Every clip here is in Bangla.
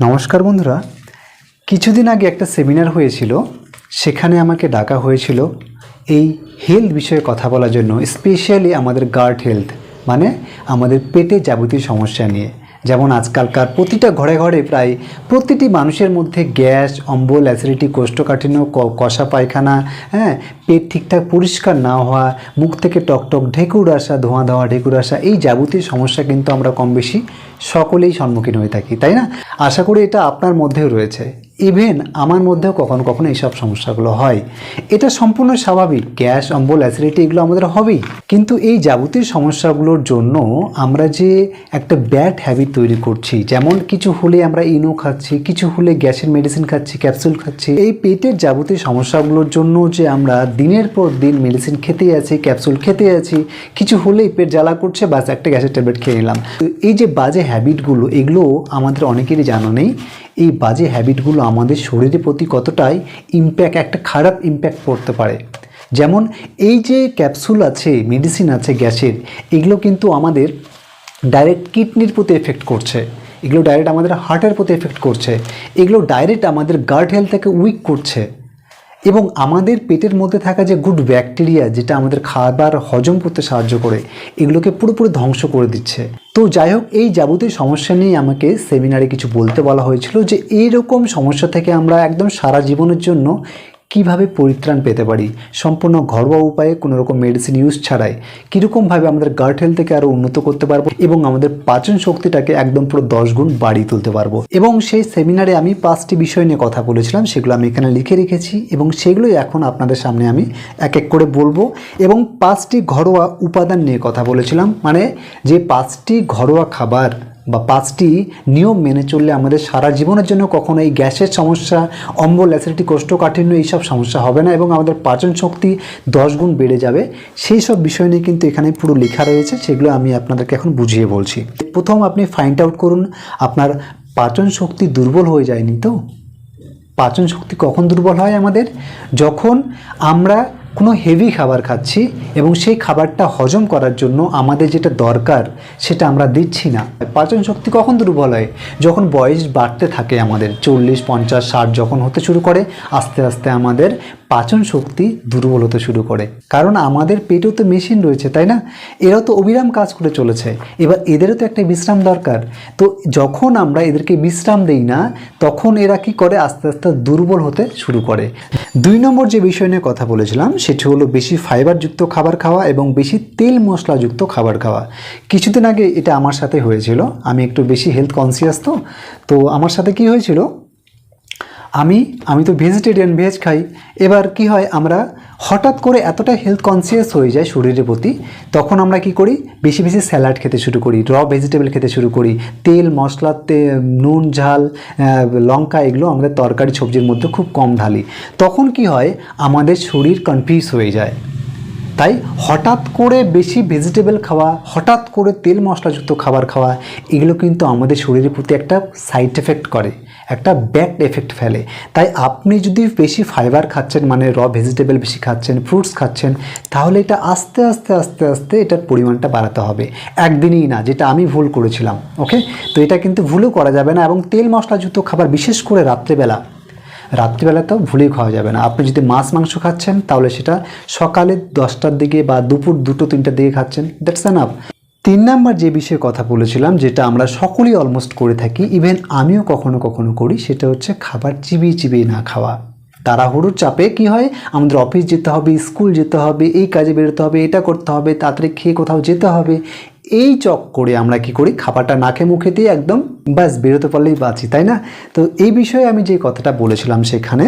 নমস্কার বন্ধুরা। কিছুদিন আগে একটা সেমিনার হয়েছিল, সেখানে আমাকে ডাকা হয়েছিল এই হেলথ বিষয়ে কথা বলার জন্য স্পেশালি আমাদের গার্ড হেলথ মানে আমাদের পেটে যাবতীয় সমস্যা নিয়ে। যেমন আজকালকার প্রতিটা ঘরে ঘরে প্রায় প্রতিটি মানুষের মধ্যে গ্যাস, অম্বল অ্যাসিডিটি কোষ্ঠকাঠিন্য কষা পায়খানা হ্যাঁ পেট ঠিকঠাক পরিষ্কার না হওয়া, মুখ থেকে টকটক ঢেকুর আসা, ধোঁয়া ধোয়া ঢেকুর আসা, এই যাবতীয় সমস্যা কিন্তু আমরা কম বেশি সকলেই সম্মুখীন হয়ে থাকি, তাই না? আশা করি এটা আপনার মধ্যেও রয়েছে। ইভেন আমার মধ্যেও কখনো কখনো এইসব সমস্যাগুলো হয়। এটা সম্পূর্ণ স্বাভাবিক। গ্যাস, অম্বল অ্যাসিডিটি এগুলো আমাদের হবেই। কিন্তু এই যাবতীয় সমস্যাগুলোর জন্য আমরা যে একটা ব্যাড হ্যাবিট তৈরি করছি, যেমন কিছু হলে আমরা ইনো খাচ্ছি, কিছু হলে গ্যাসের মেডিসিন খাচ্ছি ক্যাপসুল খাচ্ছি, এই পেটের যাবতীয় সমস্যাগুলোর জন্য যে আমরা দিনের পর দিন মেডিসিন খেতে আছি ক্যাপসুল খেতে আছি, কিছু হলেই পেট জ্বালা করছে, বাস একটা গ্যাসের ট্যাবলেট খেয়ে নিলাম। এই যে বাজে হ্যাবিটগুলো এগুলো আমাদের অনেকেরই জানা নেই। এই বাজে হ্যাবিটগুলো আমাদের শরীরের প্রতি কতটাই ইম্প্যাক্ট একটা খারাপ ইম্প্যাক্ট পড়তে পারে। যেমন এই যে ক্যাপসুল আছে মেডিসিন আছে, গ্যাসের, এগুলো কিন্তু আমাদের ডাইরেক্ট কিডনির প্রতি এফেক্ট করছে। এগুলো ডাইরেক্ট আমাদের হার্টের প্রতি এফেক্ট করছে। এগুলো ডাইরেক্ট আমাদের গার্ড হেলথটাকে উইক করছে। এবং আমাদের পেটের মধ্যে থাকা যে গুড ব্যাকটেরিয়া যেটা আমাদের খাবার হজম করতে সাহায্য করে, এগুলোকে পুরোপুরি ধ্বংস করে দিচ্ছে। তো যাই হোক, এই যাবতীয় সমস্যা নিয়ে আমাকে সেমিনারে কিছু বলতে বলা হয়েছিল যে, এইরকম সমস্যা থেকে আমরা একদম সারা জীবনের জন্য কীভাবে পরিত্রাণ পেতে পারি? সম্পূর্ণ ঘরোয়া উপায়ে কোনো রকম মেডিসিন ইউজ ছাড়াই কীরকমভাবে আমাদের গার্ড হেলথকে আরও উন্নত করতে পারব এবং আমাদের পাচন শক্তিটাকে একদম পুরো দশ গুণ বাড়িয়ে তুলতে পারব। এবং সেই সেমিনারে আমি পাঁচটি বিষয় নিয়ে কথা বলেছিলাম, সেগুলো আমি এখানে লিখে রেখেছি এবং সেগুলোই এখন আপনাদের সামনে আমি এক এক করে বলব। এবং পাঁচটি ঘরোয়া উপাদান নিয়ে কথা বলেছিলাম মানে যে পাঁচটি ঘরোয়া খাবার বা পাঁচটি নিয়ম মেনে চললে আমাদের সারা জীবনের জন্য কখনো এই গ্যাসের সমস্যা, অম্বল, অ্যাসিডিটি, কোষ্ঠকাঠিন্য এইসব সমস্যা হবে না এবং আমাদের পাচন শক্তি দশ গুণ বেড়ে যাবে। সেই সব বিষয় নিয়ে কিন্তু এখানে পুরো লেখা রয়েছে, সেগুলো আমি আপনাদেরকে এখন বুঝিয়ে বলছি। প্রথম আপনি ফাইন্ড আউট করুন, আপনার পাচন শক্তি দুর্বল হয়ে যায়নি তো? পাচন শক্তি কখন দুর্বল হয় আমাদের? যখন আমরা কোনো হেভি খাবার খাচ্ছি এবং সেই খাবারটা হজম করার জন্য আমাদের যেটা দরকার সেটা আমরা দিচ্ছি না। পাচন শক্তি কখন দুর্বল হয়? যখন বয়স বাড়তে থাকে আমাদের, চল্লিশ, পঞ্চাশ, ষাট যখন হতে শুরু করে, আস্তে আস্তে আমাদের পাচন শক্তি দুর্বল হতে শুরু করে। কারণ আমাদের পেটেও তো মেশিন রয়েছে, তাই না? এরাও তো অবিরাম কাজ করে চলেছে। এবার এদেরও তো একটা বিশ্রাম দরকার। তো যখন আমরা এদেরকে বিশ্রাম দেই না, তখন এরা কি করে? আস্তে আস্তে দুর্বল হতে শুরু করে। দুই নম্বর যে বিষয় নিয়ে কথা বলেছিলাম সেটি হলো বেশি ফাইবারযুক্ত খাবার খাওয়া এবং বেশি তেল মশলাযুক্ত খাবার খাওয়া। কিছুদিন আগে এটা আমার সাথে হয়েছিল। আমি একটু বেশি হেলথ কনসিয়াস তো। তো আমার সাথে কি হয়েছিল? আমি আমি তো ভেজিটেরিয়ান ভেজ খাই। এবার কি হয়, আমরা হঠাৎ করে এতটা হেলথ কনসিয়াস হয়ে যায় শরীরের প্রতি, তখন আমরা কি করি? বেশি বেশি স্যালাড খেতে শুরু করি র ভেজিটেবল খেতে শুরু করি। তেল, মশলা নুন, ঝাল লঙ্কা, এগুলো আমাদের তরকারি, সবজির মধ্যে খুব কম ঢালি। তখন কি হয়, আমাদের শরীর কনফিউজ হয়ে যায়। তাই হঠাৎ করে বেশি ভেজিটেবল খাওয়া, হঠাৎ করে তেল, মশলাযুক্ত খাবার খাওয়া, এগুলো কিন্তু আমাদের শরীরের প্রতি একটা সাইড এফেক্ট করে। একটা ব্যাড এফেক্ট ফেলে। তাই আপনি যদি বেশি ফাইবার খাচ্ছেন মানে র ভেজিটেবল বেশি খাচ্ছেন ফ্রুটস খাচ্ছেন, তাহলে এটা আস্তে আস্তে আস্তে আস্তে এটার পরিমাণটা বাড়াতে হবে। একদিনই না, যেটা আমি ভুল করেছিলাম ওকে তো এটা কিন্তু ভুলও করা যাবে না এবং তেল মশলাযুক্ত খাবার, বিশেষ করে রাত্রেবেলা। রাত্রিবেলা তো ভুলেই খাওয়া যাবে না। আপনি যদি মাছ, মাংস খাচ্ছেন, তাহলে সেটা সকালে দশটার দিকে বা দুপুর দুটো, তিনটার দিকে খাচ্ছেন দ্যাটস এনাফ তিন নাম্বার যে বিষয়ে কথা বলেছিলাম, যেটা আমরা সকলেই অলমোস্ট করে থাকি ইভেন আমিও কখনো কখনো করি, সেটা হচ্ছে খাবার চিবিয়ে চিবিয়ে না খাওয়া। তাড়াহুড়োর চাপে কি হয়? আমাদের অফিস যেতে হবে স্কুল যেতে হবে, এই কাজে বেরোতে হবে, এটা করতে হবে, তাড়াতাড়ি খেয়ে কোথাও যেতে হবে। এই চক করে আমরা কি করি? খাবারটা নাকে মুখে দিয়ে একদম ব্যাস, বেরোতে পারলেই বাঁচি, তাই না? তো এই বিষয়ে আমি যে কথাটা বলেছিলাম সেখানে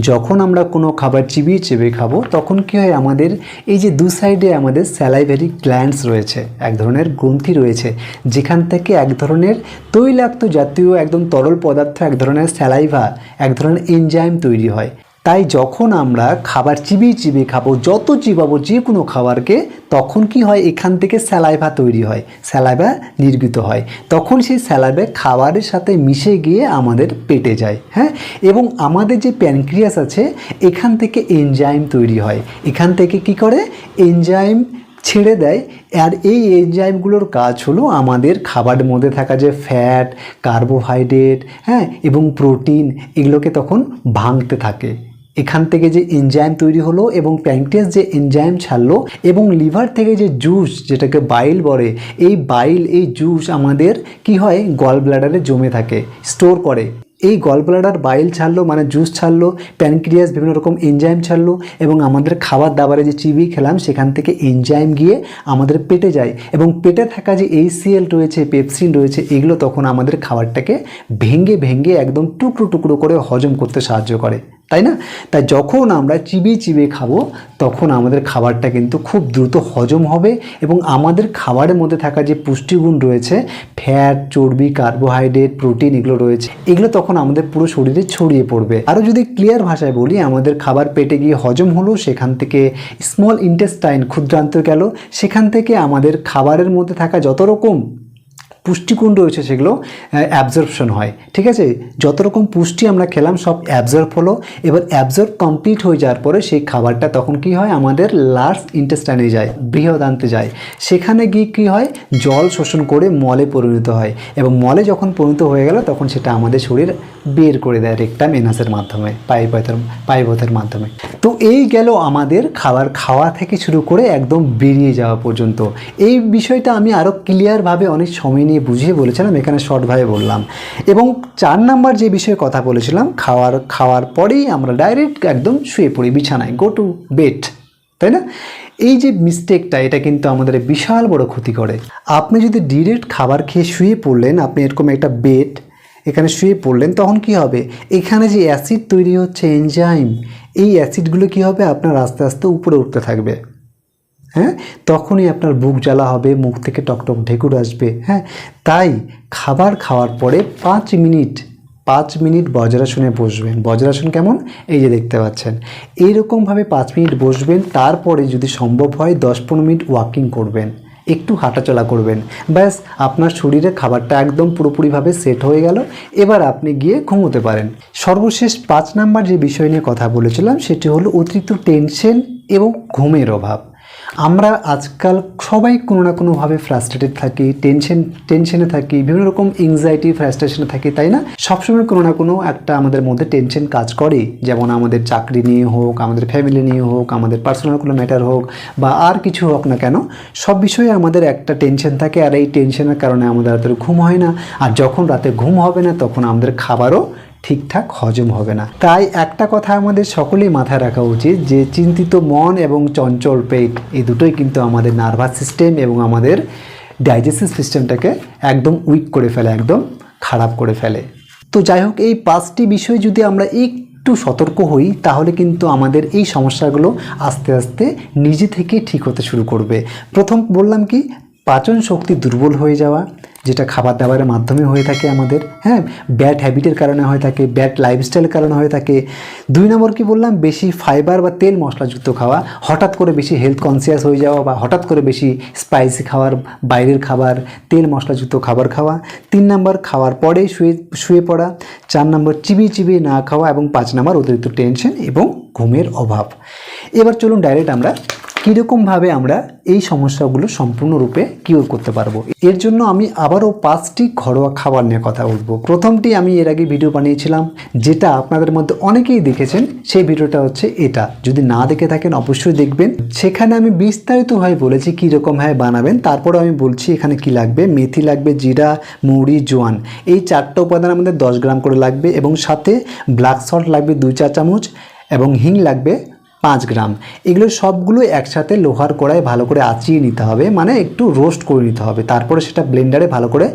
যখন আমরা কোনো খাবার চিবিয়ে চেবে খাব, তখন কী হয় আমাদের, এই যে দু সাইডে আমাদের স্যালাইভেরি গ্ল্যান্ডস রয়েছে, এক ধরনের গ্রন্থি রয়েছে, যেখান থেকে এক ধরনের তৈলাক্ত জাতীয় একদম তরল পদার্থ, এক ধরনের স্যালাইভা এক ধরনের এনজাইম তৈরি হয়। তাই যখন আমরা খাবার চিবিয়ে চিবিয়ে খাব, যত চিবাবো যে কোনো খাবারকে, তখন কি হয়? এখান থেকে স্যালাইভা তৈরি হয়। স্যালাইভা নির্গিত হয়। তখন সেই স্যালাইভা খাবারের সাথে মিশে গিয়ে আমাদের পেটে যায় হ্যাঁ? এবং আমাদের যে প্যানক্রিয়াস আছে, এখান থেকে এনজাইম তৈরি হয়। এখান থেকে কি করে? এনজাইম ছেড়ে দেয়। আর এই এনজাইমগুলোর কাজ হলো আমাদের খাবারের মধ্যে থাকা যে ফ্যাট কার্বোহাইড্রেট হ্যাঁ? এবং প্রোটিন এগুলোকে তখন ভাঙতে থাকে। এখান থেকে যে এনজাইম তৈরি হলো এবং প্যাঙ্কটিয়াস যে এনজাইম ছাড়লো এবং লিভার থেকে যে জুস যেটাকে বাইল বলে, এই বাইল এই জুস আমাদের কি হয়? গল ব্লাডারে জমে থাকে স্টোর করে। এই গল ব্লাডার বাইল ছাড়লো মানে জুস ছাড়লো প্যানক্রিয়াস বিভিন্ন রকম এনজাইম ছাড়লো এবং আমাদের খাবার দাবারে যে চিবি খেলাম সেখান থেকে এনজাইম গিয়ে আমাদের পেটে যায় এবং পেটে থাকা যে এইচসিএল রয়েছে পেপসিন রয়েছে, এগুলো তখন আমাদের খাবারটাকে ভেঙে ভেঙে একদম টুকরো টুকরো করে হজম করতে সাহায্য করে। তাই না? তাই যখন আমরা চিবিয়ে চিবিয়ে খাব, তখন আমাদের খাবারটা কিন্তু খুব দ্রুত হজম হবে এবং আমাদের খাবারের মধ্যে থাকা যে পুষ্টিগুণ রয়েছে, ফ্যাট, চর্বি, কার্বোহাইড্রেট, প্রোটিন এগুলো রয়েছে, এগুলো তখন আমাদের পুরো শরীরে ছড়িয়ে পড়বে। আরও যদি ক্লিয়ার ভাষায় বলি, আমাদের খাবার পেটে গিয়ে হজম হলো, সেখান থেকে স্মল ইন্টেস্টাইন ক্ষুদ্রান্ত গেল, সেখান থেকে আমাদের খাবারের মধ্যে থাকা যত রকম পুষ্টিগুণ রয়েছে সেগুলো অ্যাবজর্পশন হয়। ঠিক আছে? যত রকম পুষ্টি আমরা খেলাম, সব অ্যাবজর্ব হলো। এবার অ্যাবজর্ব কমপ্লিট হয়ে যাওয়ার পরে সেই খাবারটা তখন কি হয়? আমাদের লার্জ ইন্টেস্টাইনে যায়, বৃহদান্তে যায়। সেখানে গিয়ে কী হয়? জল শোষণ করে মলে পরিণত হয়। এবং মলে যখন পরিণত হয়ে গেল, তখন সেটা আমাদের শরীর বের করে দেয় রেকটাম এনাসের মাধ্যমে পাইপথের পাইপথের মাধ্যমে। তো এই গেল আমাদের খাবার খাওয়া থেকে শুরু করে একদম বেরিয়ে যাওয়া পর্যন্ত। এই বিষয়টা আমি আরও ক্লিয়ারভাবে অনেক সময় নিয়ে বুঝিয়ে বলেছিলাম, এখানে শর্টভাবে বললাম। এবং চার নাম্বার যে বিষয়ে কথা বলেছিলাম, খাওয়ার খাওয়ার পরেই আমরা ডাইরেক্ট একদম শুয়ে পড়ি, বিছানায়। গো টু বেড তাই না? এই যে মিস্টেকটা এটা কিন্তু আমাদের বিশাল বড় ক্ষতি করে। আপনি যদি ডিরেক্ট খাবার খেয়ে শুয়ে পড়লেন, আপনি এরকম একটা বেড এখানে শুয়ে পড়লেন, তখন কি হবে? এখানে যে অ্যাসিড তৈরি হচ্ছে এনজাইম এই অ্যাসিডগুলো কি হবে? আপনার আস্তে আস্তে উপরে উঠতে থাকবে। হ্যাঁ? তখনই আপনার বুক জ্বালা হবে, মুখ থেকে টকটক ঢেকুর আসবে হ্যাঁ? তাই খাবার খাওয়ার পরে পাঁচ মিনিট পাঁচ মিনিট বজ্রাসনে বসবেন। বজ্রাসন কেমন? এই যে দেখতে পাচ্ছেন। এইরকমভাবে পাঁচ মিনিট বসবেন, তারপরে যদি সম্ভব হয় দশ পনেরো মিনিট ওয়াকিং করবেন। একটু হাঁটাচলা করবেন। ব্যাস, আপনার শরীরে খাবারটা একদম পুরোপুরিভাবে সেট হয়ে গেল। এবার আপনি গিয়ে ঘুমোতে পারেন। সর্বশেষ পাঁচ নাম্বার যে বিষয় নিয়ে কথা বলেছিলাম, সেটি হলো অতিরিক্ত টেনশন এবং ঘুমের অভাব। আমরা আজকাল সবাই কোনো না কোনোভাবে ফ্রাস্ট্রেটেড থাকি টেনশন টেনশনে থাকি, বিভিন্ন রকম এংজাইটি ফ্রাস্ট্রেশনে থাকি, তাই না? সবসময় কোনো না কোনো একটা আমাদের মধ্যে টেনশন কাজ করে, যেমন আমাদের চাকরি নিয়ে হোক, আমাদের ফ্যামিলি নিয়ে হোক, আমাদের পার্সোনাল কোনো ম্যাটার হোক, বা আর কিছু হোক না কেন, সব বিষয়ে আমাদের একটা টেনশন থাকে, আর এই টেনশনের কারণে আমাদের রাতে ঘুম হয় না। আর যখন রাতে ঘুম হবে না, তখন আমাদের খাবারও ঠিকঠাক হজম হবে না। তাই একটা কথা আমাদের সকলেই মাথায় রাখা উচিত যে চিন্তিত মন এবং চঞ্চল পেট, এই দুটোই কিন্তু আমাদের নার্ভাস সিস্টেম এবং আমাদের ডাইজেস্টিভ সিস্টেমটাকে একদম উইক করে ফেলে, একদম খারাপ করে ফেলে। তো যাই হোক, এই পাঁচটি বিষয় যদি আমরা একটু সতর্ক হই, তাহলে কিন্তু আমাদের এই সমস্যাগুলো আস্তে আস্তে নিজে থেকে ঠিক হতে শুরু করবে। প্রথম বললাম কি পাচন শক্তি দুর্বল হয়ে যাওয়া। যেটা খাবার দাবারের মাধ্যমে হয়ে থাকে আমাদের হ্যাঁ? ব্যাড হ্যাবিটের কারণে হয়ে থাকে ব্যাড লাইফস্টাইলের কারণে হয়ে থাকে। দুই নম্বর কি বললাম? বেশি ফাইবার বা তেল মশলাযুক্ত খাওয়া, হঠাৎ করে বেশি হেলথ কনসিয়াস হয়ে যাওয়া বা হঠাৎ করে বেশি স্পাইসি খাবার বাইরের খাবার, তেল মশলাযুক্ত খাবার খাওয়া। তিন নম্বর, খাওয়ার পরে শুয়ে শুয়ে পড়া। চার নম্বর, চিবিয়ে চিবিয়ে না খাওয়া এবং পাঁচ নম্বর অতিরিক্ত টেনশন এবং ঘুমের অভাব। এবার চলুন ডাইরেক্ট আমরা কীরকমভাবে আমরা এই সমস্যাগুলো সম্পূর্ণরূপে কিওর করতে পারব? এর জন্য আমি আবারও পাঁচটি ঘরোয়া খাবার নিয়ে কথা বলব। প্রথমটি আমি এর আগে ভিডিও বানিয়েছিলাম, যেটা আপনাদের মধ্যে অনেকেই দেখেছেন, সেই ভিডিওটা হচ্ছে এটা। যদি না দেখে থাকেন, অবশ্যই দেখবেন। সেখানে আমি বিস্তারিতভাবে বলেছি কীরকমভাবে বানাবেন তারপরে আমি বলছি এখানে কি লাগবে, মেথি লাগবে, জিরা, মুড়ি, জোয়ান। এই চারটা উপাদান আমাদের দশ গ্রাম করে লাগবে এবং সাথে ব্ল্যাক সল্ট লাগবে দুই চা চামচ এবং হিং লাগবে পাঁচ গ্রাম। এগুলো সবগুলো একসাথে লোহার কড়ায় ভালো করে আঁচিয়ে নিতে হবে মানে একটু রোস্ট করে নিতে হবে। তারপরে সেটা ব্লেন্ডারে ভালো করে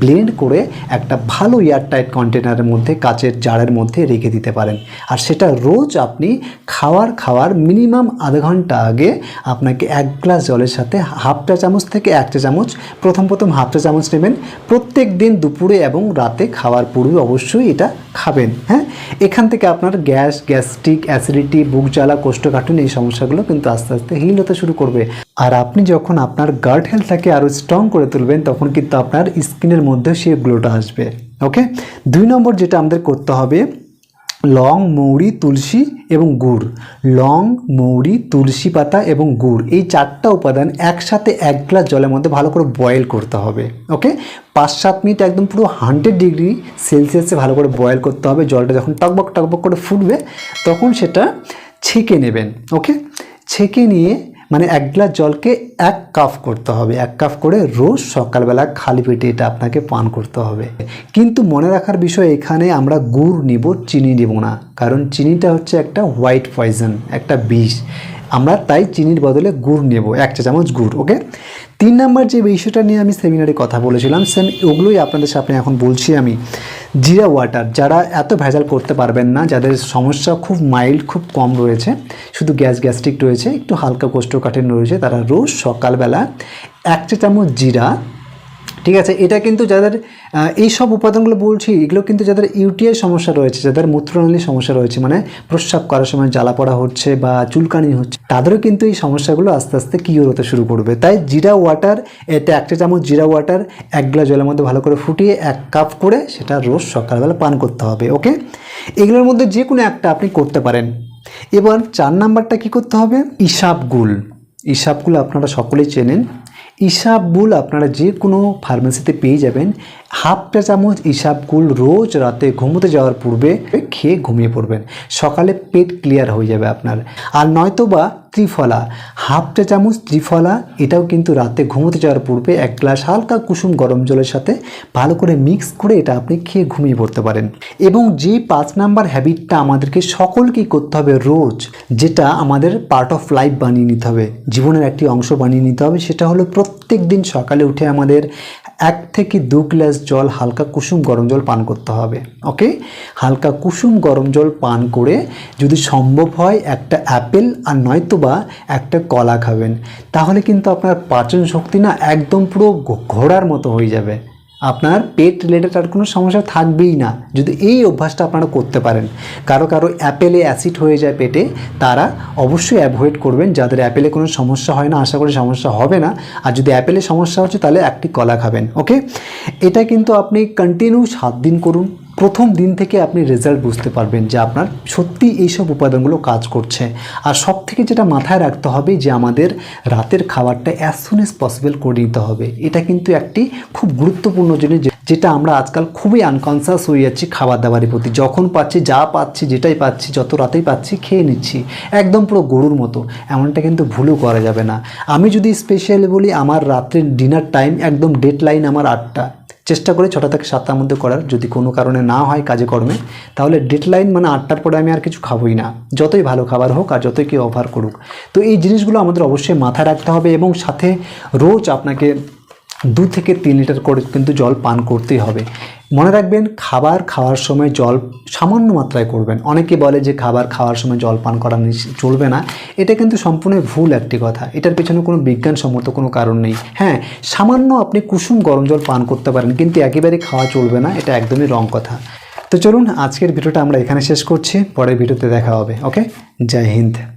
ব্লেন্ড করে একটা ভালো এয়ারটাইট কন্টেনারের মধ্যে, কাচের জারের মধ্যে রেখে দিতে পারেন। আর সেটা রোজ আপনি খাওয়ার খাওয়ার মিনিমাম আধা ঘণ্টা আগে আপনাকে এক গ্লাস জলের সাথে হাফ চা চামচ থেকে এক চা চামচ, প্রথম প্রথম হাফ চা চামচ নেবেন। প্রত্যেক দিন দুপুরে এবং রাতে খাওয়ার পূর্বে অবশ্যই এটা খাবেন হ্যাঁ? এখান থেকে আপনার গ্যাস, গ্যাস্ট্রিক, অ্যাসিডিটি, বুক জ্বালা কোষ্ঠকাঠিন্য এই সমস্যাগুলো কিন্তু আস্তে আস্তে হিল হতে শুরু করবে। আর আপনি যখন আপনার গার্ড হেলথটাকে আরও স্ট্রং করে তুলবেন, তখন কিন্তু আপনার স্কিনের মধ্যে সেই গ্লোটা আসবে ওকে দুই নম্বর যেটা আমাদের করতে হবে লং মৌরি, তুলসী এবং গুড়। লং মৌরি, তুলসী পাতা এবং গুড়, এই চারটা উপাদান একসাথে এক গ্লাস জলের মধ্যে ভালো করে বয়েল করতে হবে ওকে পাঁচ, সাত মিনিট একদম পুরো হান্ড্রেড ডিগ্রি সেলসিয়াসে ভালো করে বয়েল করতে হবে, জলটা যখন টকবক টকবক করে ফুটবে, তখন সেটা ছেঁকে নেবেন ওকে ছেঁকে নিয়ে মানে এক গ্লাস জলকে এক কাপ করতে হবে, এক কাপ করে রোজ সকালবেলা খালি পেটে এটা আপনাকে পান করতে হবে। কিন্তু মনে রাখার বিষয়, এখানে আমরা গুড় নিব, চিনি নেব না, কারণ চিনিটা হচ্ছে একটা হোয়াইট পয়জন একটা বিষ। আমরা তাই চিনির বদলে গুড় নেব, এক চা চামচ গুড় ওকে তিন নাম্বার যে বিষয়টা নিয়ে আমি সেমিনারে কথা বলেছিলাম সেম ওগুলোই আপনাদের সামনে এখন বলছি আমি। জিরা ওয়াটার যারা এত ভেজাল করতে পারবেন না, যাদের সমস্যা খুব মাইল্ড খুব কম রয়েছে, শুধু গ্যাস গ্যাস্ট্রিক রয়েছে, একটু হালকা কোষ্ঠকাঠিন্য রয়েছে, তারা রোজ সকালবেলা এক চামচ জিরা ঠিক আছে, এটা কিন্তু যাদের এই সব উপাদানগুলো বলছি, এগুলো কিন্তু যাদের ইউটিআই সমস্যা রয়েছে, যাদের মূত্রনালীর সমস্যা রয়েছে মানে প্রস্রাব করার সময় জ্বালা পড়া হচ্ছে বা চুলকানি হচ্ছে, তাদেরও কিন্তু এই সমস্যাগুলো আস্তে আস্তে কিওর হতে শুরু করবে। তাই জিরা ওয়াটার এটা একটা চামচ জিরা ওয়াটার এক গ্লাস জলের মধ্যে ভালো করে ফুটিয়ে এক কাপ করে সেটা রোজ সকালবেলা পান করতে হবে ওকে এগুলোর মধ্যে যে কোনো একটা আপনি করতে পারেন। এবার চার নাম্বারটা কি করতে হবে? ইসাবগুল ইসাবগুলো আপনারা সকলেই চেনেন। ইসাবগুল আপনারা যে কোনো ফার্মেসিতে পেয়ে যাবেন। হাফটা চামচ ইসাবগুল রোজ রাতে ঘুমোতে যাওয়ার পূর্বে খেয়ে ঘুমিয়ে পড়বেন। সকালে পেট ক্লিয়ার হয়ে যাবে আপনার। আর নয়তো বা ত্রিফলা। হাফটা চামচ ত্রিফলা, এটাও কিন্তু রাতে ঘুমোতে যাওয়ার পূর্বে এক গ্লাস হালকা কুসুম গরম জলের সাথে ভালো করে মিক্স করে এটা আপনি খেয়ে ঘুমিয়ে পড়তে পারেন। এবং যে পাঁচ নাম্বার হ্যাবিটটা আমাদেরকে সকলকেই করতে হবে রোজ, যেটা আমাদের পার্ট অফ লাইফ বানিয়ে নিতে হবে। জীবনের একটি অংশ বানিয়ে নিতে হবে, সেটা হলো প্রত্যেক দিন সকালে উঠে আমাদের এক থেকে দু গ্লাস জল হালকা কুসুম গরম জল পান করতে হবে ওকে হালকা কুসুম গরম জল পান করে যদি সম্ভব হয় একটা অ্যাপেল আর নয়তোবা একটা কলা খাবেন, তাহলে কিন্তু আপনার পাচন শক্তি না একদম পুরো ঘোড়ার মতো হয়ে যাবে। আপনার পেট রিলেটেড আর কোনো সমস্যা থাকবেই না। যদি এই অভ্যাসটা আপনারা করতে পারেন, কারও কারও অ্যাপেলে অ্যাসিড হয়ে যায় পেটে, তারা অবশ্যই অ্যাভয়েড করবেন। যাদের অ্যাপেলে কোনো সমস্যা হয় না, আশা করি সমস্যা হবে না। আর যদি অ্যাপেলে সমস্যা হচ্ছে, তাহলে একটি কলা খাবেন ওকে এটা কিন্তু আপনি কন্টিনিউ সাত দিন করুন। প্রথম দিন থেকে আপনি রেজাল্ট বুঝতে পারবেন যে আপনার সত্যি এইসব উপাদানগুলো কাজ করছে। আর সব থেকে যেটা মাথায় রাখতে হবে যে আমাদের রাতের খাবারটা অ্যাজ সুন এজ পসিবল করে নিতে হবে। এটা কিন্তু একটি খুব গুরুত্বপূর্ণ জিনিস যেটা আমরা আজকাল খুবই আনকনসাস হয়ে যাচ্ছি খাবার দাবারের প্রতি। যখন পাচ্ছি, যা পাচ্ছি, যেটাই পাচ্ছি, যত রাতেই পাচ্ছি, খেয়ে নিচ্ছি। একদম পুরো গরুর মতো। এমনটা কিন্তু ভুলও করা যাবে না। আমি যদি স্পেশালি বলি, আমার রাত্রের ডিনার টাইম একদম ডেড লাইন আমার আটটা। চেষ্টা করি ছটা থেকে সাতটার মধ্যে করার। যদি কোনো কারণে না হয় কাজে কর্মে, তাহলে ডেডলাইন মানে আটটার পরে আমি আর কিছু খাবোই না। যতই ভালো খাবার হোক আর যতই কেউ অফার করুক। তো এই জিনিসগুলো আমাদের অবশ্যই মাথায় রাখতে হবে এবং সাথে রোজ আপনাকে দু থেকে তিন লিটার করে কিন্তু জল পান করতেই হবে। মনে রাখবেন, খাবার খাওয়ার সময় জল সামান্য মাত্রায় করবেন। অনেকে বলে যে খাবার খাওয়ার সময় জল পান করা চলবে না। এটা কিন্তু সম্পূর্ণ ভুল একটি কথা। এটার পেছনে কোনো বিজ্ঞানসম্মত কোনো কারণ নেই। হ্যাঁ সামান্য আপনি কুসুম গরম জল পান করতে পারেন, কিন্তু একেবারে খাওয়া চলবে না, এটা একদমই রং কথা। তো চলুন, আজকের ভিডিওটা আমরা এখানে শেষ করছি। পরের ভিডিওতে দেখা হবে, ওকে? জয় হিন্দ।